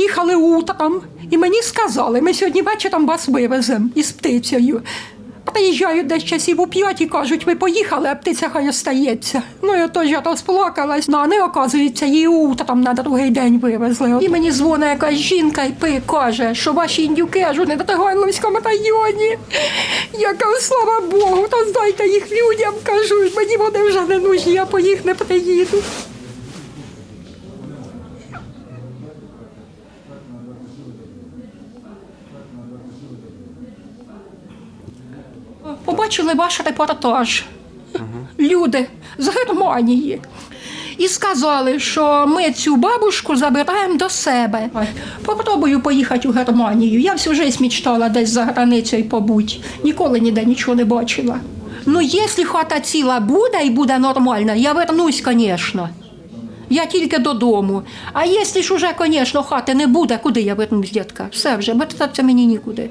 приїхали утром і мені сказали, ми сьогодні вечором вас вивеземо із птицею. Приїжджають десь часів у п'ять і кажуть, ви поїхали, а птиця хай остається. Ну я розплакалась. Ну, а не оказується, її утром на другий день вивезли. І мені дзвонить якась жінка і пи каже, що ваші індюки аж у Недотагайловському районі. Я кажу, слава Богу, то здайте їх людям, кажу, мені вони вже не нужні, я по їх не приїду. Побачили ваш репортаж. Люди з Германії. І сказали, що ми цю бабушку забираємо до себе. Попробую поїхати у Германію. Я всю життя мечтала десь за границею побути. Ніколи ніде нічого не бачила. Ну, якщо хата ціла буде і буде нормальна, я вернусь, звісно. Я тільки додому. А якщо ж уже, звісно, хати не буде, куди я вернусь, дітка? Все вже, вертатися мені нікуди.